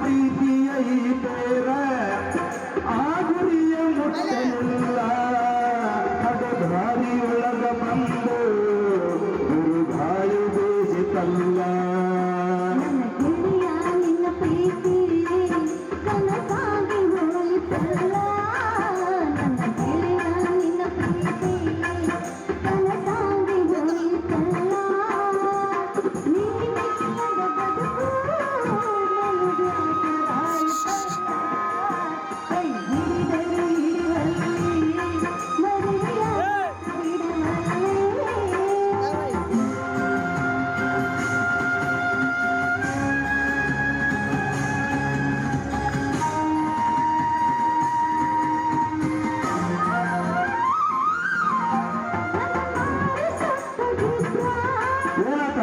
ಪ್ರೀತಿಯ ಈ ಬೇರ. ಆ ಗುರಿಯ ಮುಟ್ಟಲು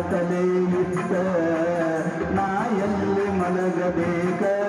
ತಲೆ ಇಟ್ಟ ನಾ ಎಲ್ಲಿ ಮಲಗಬೇಕ.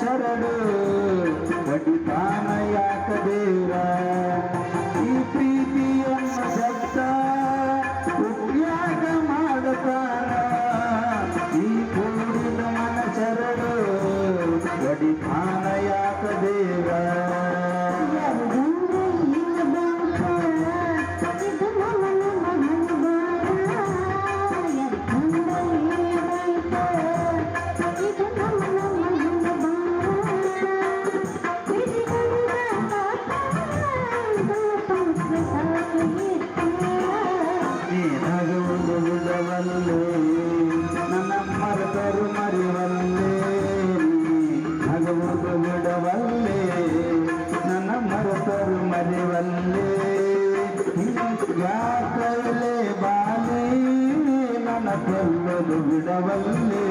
ಶರಣು ಬಡಿತಾನ ಯಾಕದೇರ ಯಾಕೈಲೆ ಬಾಲಿ ನನ್ನ ಕೊಲ್ಲಲು ಬಿಡವಲ್ಲೇ?